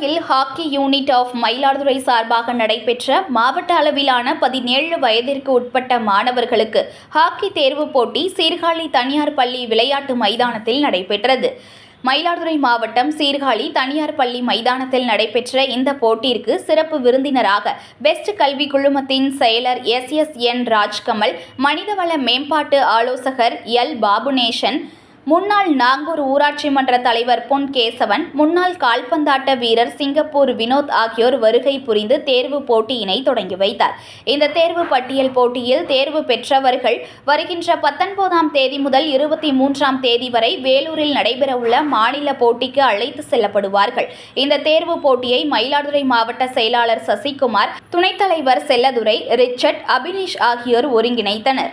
Hockey unit of Mayiladuthurai சார்பாக நடைபெற்ற மாவட்ட அளவிலான பதினேழு வயதிற்கு உட்பட்ட மாணவர்களுக்கு ஹாக்கி தேர்வுப் போட்டி சீர்காழி தனியார் பள்ளி விளையாட்டு மைதானத்தில் நடைபெற்றது. மயிலாடுதுறை மாவட்டம் சீர்காழி தனியார் பள்ளி மைதானத்தில் நடைபெற்ற இந்த போட்டிற்கு சிறப்பு விருந்தினராக பெஸ்ட் கல்வி குழுமத்தின் செயலர் எஸ் எஸ் என் ராஜ்கமல் மனிதவள மேம்பாட்டு ஆலோசகர் எல். பாபுநேஷன் முன்னாள் நாங்கூர் ஊராட்சி மன்ற தலைவர் பொன் கேசவன் முன்னாள் கால்பந்தாட்ட வீரர் சிங்கப்பூர் வினோத் ஆகியோர் வருகை புரிந்து தேர்வு போட்டியினை தொடங்கி வைத்தார். இந்த தேர்வு பட்டியல் போட்டியில் தேர்வு பெற்றவர்கள் வருகின்ற பத்தொன்பதாம் தேதி முதல் இருபத்தி மூன்றாம் தேதி வரை வேலூரில் நடைபெறவுள்ள மாநில போட்டிக்கு அழைத்து செல்லப்படுவார்கள். இந்த தேர்வு போட்டியை மயிலாடுதுறை மாவட்ட செயலாளர் சசிகுமார் துணைத் தலைவர் செல்லதுரை ரிச்சர்ட் அபினேஷ் ஆகியோர் ஒருங்கிணைத்தனர்.